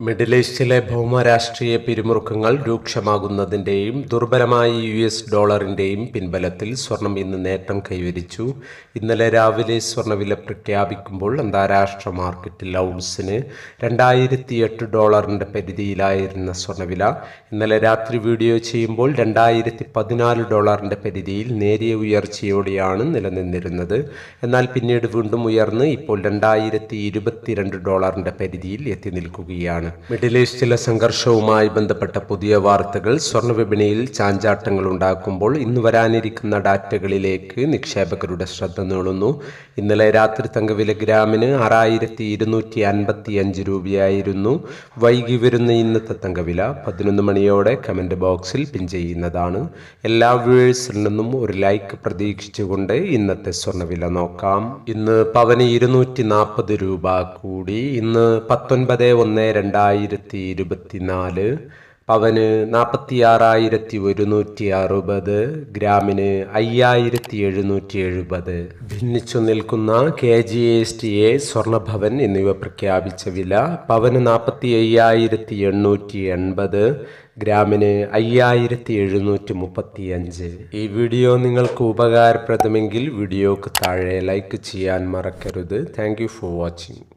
Middle ഈസ്റ്റിലെ ഭൗമരാഷ്ട്രീയ പിരിമുറുക്കങ്ങൾ രൂക്ഷമാകുന്നതിന്റെയും ദുർബലമായ U S ഡോളറിന്റെയും പിൻബലത്തിൽ സ്വർണം ഇന്ന് നേട്ടം കൈവരിച്ചു. ഇന്നലെ രാവിലെ സ്വർണവില പ്രഖ്യാപിക്കുമ്പോൾ അന്താരാഷ്ട്ര മാർക്കറ്റിൽ ഔൺസിന് രണ്ടായിരത്തി എട്ട് ഡോളറിന്റെ പരിധിയിലായിരുന്ന സ്വർണവില ഇന്നലെ രാത്രി വീഡിയോ ചെയ്യുമ്പോൾ രണ്ടായിരത്തി പതിനാല് ഡോളറിന്റെ പരിധിയിൽ നേരിയ ഉയർച്ചയോടെയാണ് നിലനിന്നിരുന്നത്. എന്നാൽ പിന്നീട് വീണ്ടും ഉയർന്ന് ഇപ്പോൾ രണ്ടായിരത്തി ഇരുപത്തിരണ്ട് ഡോളറിന്റെ പരിധിയിൽ എത്തി നിൽക്കുകയാണ്. മിഡിൽ ഈസ്റ്റിലെ സംഘർഷവുമായി ബന്ധപ്പെട്ട പുതിയ വാർത്തകൾ സ്വർണ വിപണിയിൽ ചാഞ്ചാട്ടങ്ങൾ ഉണ്ടാക്കുമ്പോൾ ഇന്ന് വരാനിരിക്കുന്ന ഡാറ്റകളിലേക്ക് നിക്ഷേപകരുടെ ശ്രദ്ധ നീളുന്നു. ഇന്നലെ രാത്രി തങ്കവില ഗ്രാമിന് ആറായിരത്തി ഇരുന്നൂറ്റി അൻപത്തി അഞ്ച് രൂപയായിരുന്നു. വൈകി വരുന്ന ഇന്നത്തെ തങ്കവില പതിനൊന്ന് മണിയോടെ കമന്റ് ബോക്സിൽ പിൻ ചെയ്യുന്നതാണ്. എല്ലാ വ്യൂവേഴ്സിൽ നിന്നും ഒരു ലൈക്ക് പ്രതീക്ഷിച്ചുകൊണ്ട് ഇന്നത്തെ സ്വർണവില നോക്കാം. ഇന്ന് പവന് ഇരുന്നൂറ്റി നാൽപ്പത് രൂപ കൂടി. ഇന്ന് പത്തൊൻപത് ഒന്ന് രണ്ടായിരത്തി ഇരുപത്തിനാല് പവന് നാൽപ്പത്തി ആറായിരത്തി ഒരുന്നൂറ്റി അറുപത് ഗ്രാമിന് അയ്യായിരത്തി എഴുന്നൂറ്റി എഴുപത് ഭിന്നിച്ചു നിൽക്കുന്ന K G S T A സ്വർണഭവൻ എന്നിവ പ്രഖ്യാപിച്ച വില പവന് നാൽപ്പത്തി അയ്യായിരത്തി എണ്ണൂറ്റി എൺപത് ഗ്രാമിന് അയ്യായിരത്തി എഴുന്നൂറ്റി മുപ്പത്തി അഞ്ച് ഈ വീഡിയോ നിങ്ങൾക്ക് ഉപകാരപ്രദമെങ്കിൽ വീഡിയോക്ക് താഴെ ലൈക്ക് ചെയ്യാൻ മറക്കരുത്. Thank for watching.